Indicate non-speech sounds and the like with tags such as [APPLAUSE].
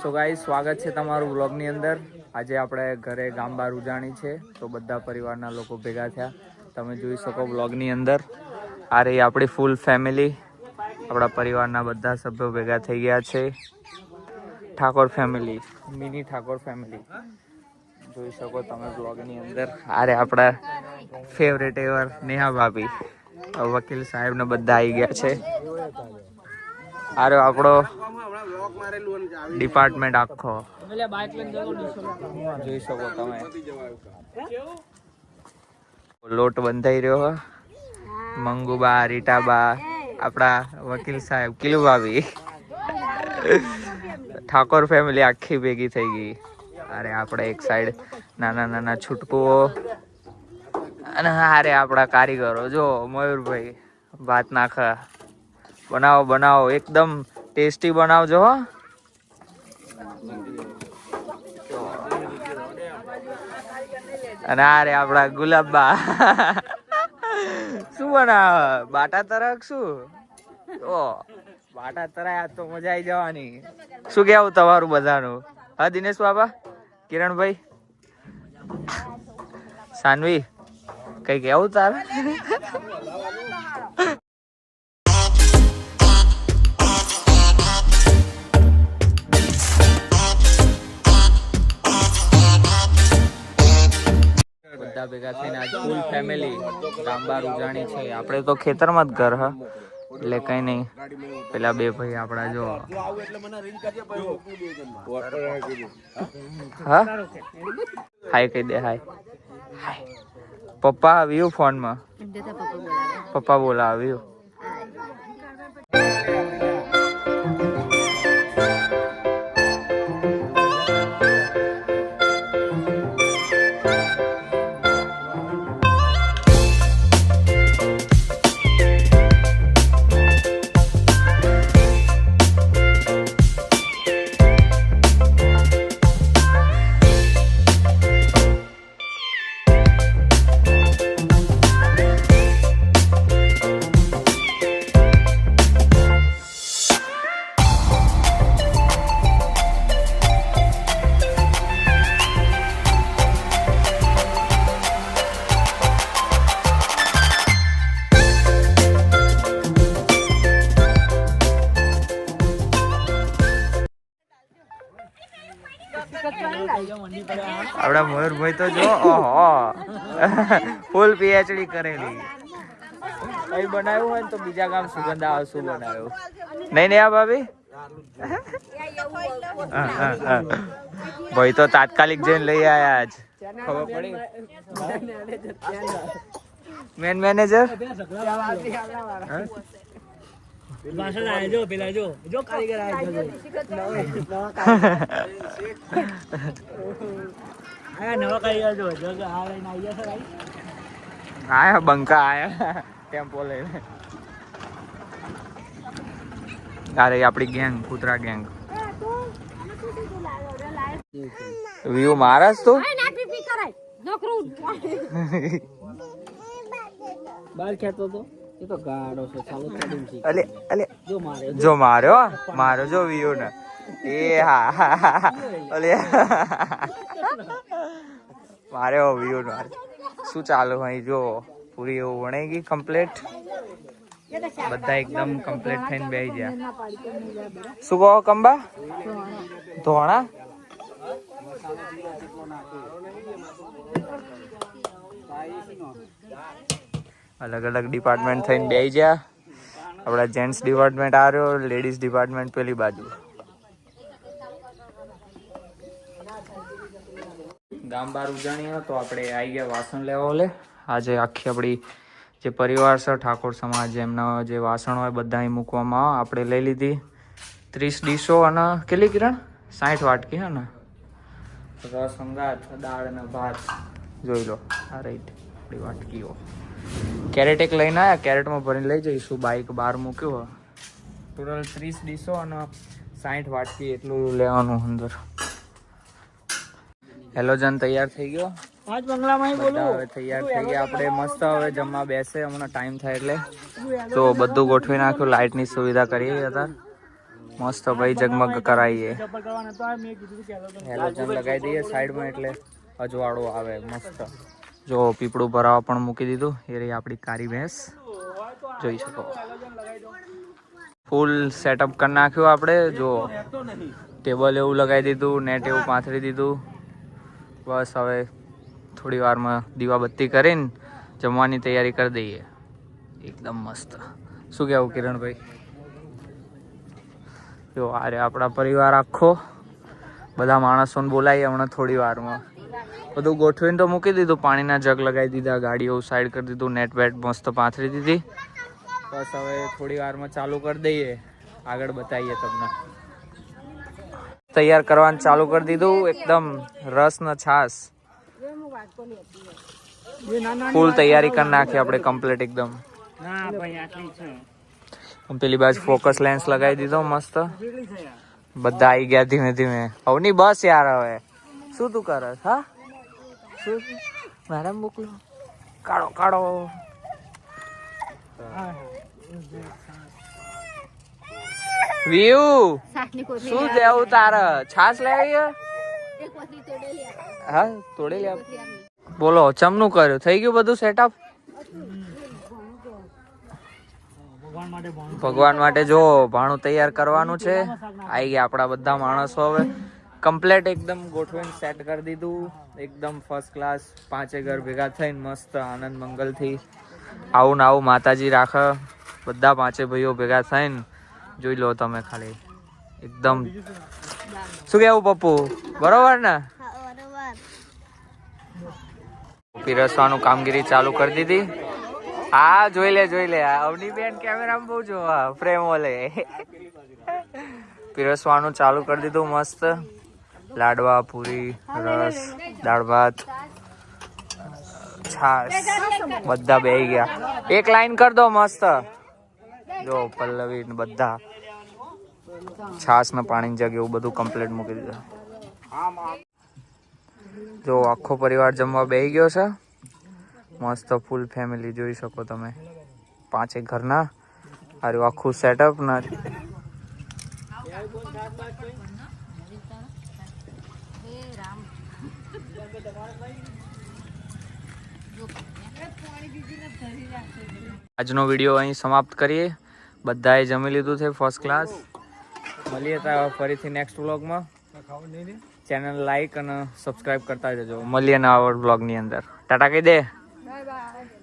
સો ગાઈ સ્વાગત છે તમારું વ્લોગની અંદર. આજે આપણે ઘરે ગામ બાર ઉજાણી છે, તો બધા પરિવારના લોકો ભેગા થયા. તમે જોઈ શકો વ્લોગની અંદર. આ રહી આપણી ફૂલ ફેમિલી આપણા પરિવારના બધા સભ્યો ભેગા થઈ ગયા છે. Thakor family mini Thakor family જોઈ શકો તમે બ્લોગની અંદર. અરે આપણા ફેવરેટ એવર નેહા ભાભી. વકીલ સાહેબને બધા આવી ગયા છે. અરે આપણો ડિપાર્ટમેન્ટ આખો. જોઈ શકો તમે. લોટ બંધાઈ રહ્યો હે. મંગુબા રીટાબા આપણા વકીલ સાહેબ કિલુભાભી ઠાકોર ફેમિલી આખી ભેગી થઈ ગઈ. અરે આપણે એક સાઈડ નાના નાના છૂટકુઓ અને હારે આપણા કારીગરો. જો મયુરભાઈ ભાત નાખા. બનાવો બનાવો. એકદમ ટેસ્ટી બનાવજો, હો. અને આ રે આપણા ગુલાબબા. શું બનાવ? બાટા તરક શું? ઓ, બાટા તરાયા તો મજા આવી જવાની. શું કેવું તમારું બધાનું? હા, દિનેશ બાબા? કિરણભાઈ? સાનવી? કઈ કેવું તારે? બધા ભેગા થઈને આજ ફૂલ ફેમિલી ગામબાર ઉજાણી છે. આપણે તો ખેતરમાં જ ઘર હ એટલે કઈ નહીં. પેલા બે ભાઈ આપણા જો. હા હાય કહી દે હાય. હાય. પપ્પા આવ્યું ફોનમાં? પપ્પા બોલાવ્યું. આપડા મયુરભાઈ તો જો ઓહો. ફૂલ પીએચડી કરેલી. કઈ બનાવ્યું હોય ને તો બીજા ગામ સુગંધ આવે શું બનાવ્યું? નહીં નહીં આ ભાભી. ભાઈ તો તાત્કાલિક જઈને લઈ આયા આજ. ખબર પડી? Man manager? હા? વાસણ પેલા જો જો. કારીગર આયા [LAUGHS] આયા નવા કારીગર જો જો જો આ લઈને આવી જશે ભાઈ. આયા બંકા આયા. ટેમ્પો લઈને. અરે આપડી ગેંગ કૂતરા ગેંગ. વ્યૂ મારસ તું? બહાર ખેતો તો? તો ગાડો છે ચાલો ચાલી અલે અલે. જો મારે જો. માર્યો મારો જો વ્યૂ ને એ હા. અલે. માર્યો વ્યૂ ને શું ચાલુ અહીં? જો પૂરી એવું વણાઈ ગઈ કમ્પ્લીટ બધા એકદમ કમ્પ્લીટ થઈને બેસી ગયા. શું કહો કંબા? ધોણા? અલગ અલગ ડિપાર્ટમેન્ટ થઈને બે ગયા. આપણા જેન્ટ્સ ડિપાર્ટમેન્ટ આ રહ્યો લેડીઝ ડિપાર્ટમેન્ટ પેલી બાજુ. ગામ બાર ઉજાણી તો આપણે આવી ગયા વાસણ લેવા લે આજે આખી આપણી જે પરિવાર છે, ઠાકોર સમાજ, એમના જે વાસણ હોય બધા અહીં મૂકવામાં આપણે લઈ લીધી ત્રીસ ડીશો અને કેટલી કિરણ? સાઠ વાટકી, હે ને? રસ અંગાત દાળ અને ભાત. જોઈ લો, આ રાઈટ આપણી વાટકીઓ. કેરેટ એક લઈને આવ્યા કેરેટમાં ભરીને લઈ જઈશું. બાઇક બહાર મૂક્યું. ટોટલ ત્રીસ ડીશો અને સાઠ વાટકી એટલું લેવાનું અંદર. હેલોજન તૈયાર થઈ ગયો. બંગલામાં હવે તૈયાર થઈ ગયા. આપણે મસ્ત હવે જમવા બેસે. હમણાં ટાઈમ થાય એટલે. તો બધું ગોઠવી નાખ્યું. લાઇટની સુવિધા કરીએ હતા મસ્ત ભાઈ જગમગ કરાવીએ હેલોજન લગાવી દઈએ સાઈડમાં એટલે અજવાળો આવે મસ્ત. જો પીપળું ભરાવા પણ મૂકી દીધું. એ રહી આપણી કારી ભેંસ. જોઈ શકો. ફૂલ સેટઅપ કરી નાખ્યું આપણે. જો ટેબલ એવું લગાવી દીધું નેટ એવું પાથરી દીધું. બસ હવે થોડી વારમાં દીવાબત્તી કરીને જમવાની તૈયારી કરી દઈએ. એકદમ મસ્ત. શું કહેવું કિરણભાઈ? જો આ આપણા પરિવાર આખો. બધા માણસોને બોલાવીએ હમણાં થોડી વારમાં. બધું ગોઠવીને તો મૂકી દીધું. પાણીના જગ લગાવી દીધા ગાડીઓ સાઈડ કરી દીધું નેટ બેટ મસ્ત પાથરી દીધી. બસ હવે થોડી વારમાં ચાલુ કરી દઈએ. આગળ બતાવીએ તમને. તૈયાર કરવાનું ચાલુ કરી દીધું. એકદમ રસ ને છાસ ફૂલ તૈયારી કરી. નાખી આપણે કમ્પ્લીટ એકદમ. પેલી બાજુ ફોકસ લેન્સ લગાવી દીધો મસ્ત. બધા આવી ગયા ધીમે ધીમે. હવની બસ યાર હવે. શું તું કરસ હા? શું મારા મોકલો. કાળો કાળો વ્યુ શું દેવું તારે? છાસ લેવી. હા તોડી લે. બોલો ચમનું કર્યું? થઈ ગયું બધું સેટઅપ ભગવાન માટે ભગવાન માટે જો ભાણું તૈયાર કરવાનું છે. આવી ગયા આપણા બધા માણસો હવે. કમ્પ્લેટ એકદમ ગોઠવીને સેટ કરી દીધું. એકદમ ફર્સ્ટ ક્લાસ પાંચે ઘર ભેગા થઈને મસ્ત આનંદ મંગલથી. આવું ને આવું માતાજી રાખે. બધા પાંચે ભાઈઓ ભેગા થઈને જોઈ લો તમે ખાલી. એકદમ. શું કેવું પપ્પુ? બરોબર ને? પીરસવાનું કામગીરી ચાલુ કરી દીધી. હા, જોઈ લે જોઈ લે. અવની બેન કેમેરામાં બહુ જોવા ફ્રેમ ઓલે. પીરસવાનું ચાલુ કરી દીધું મસ્ત. લાડવા, પૂરી, રસ, દાળ ભાત છાસ બધા બેહી ગયા. એક લાઈન કર દો મસ્ત. જો પલ્લવી બધા છાસ ને પાણી જગ એવું બધું કમ્પ્લીટ મૂકી દીધું. જો આખો પરિવાર જમવા બેહી ગયો છે. મસ્ત ફૂલ ફેમિલી જોઈ શકો તમે. પાંચેક ઘરના. આરું આખું સેટઅપ ના આજનો વીડિયો અહીં સમાપ્ત કરીએ. બધાએ જમી લીધું છે ફર્સ્ટ ક્લાસ મળીએ તો ફરીથી નેક્સ્ટ વ્લોગમાં ચેનલ લાઈક અને સબસ્ક્રાઈબ કરતા જજો. મળીએ નવા વ્લોગની અંદર. ટાટા કહી દે. Bye bye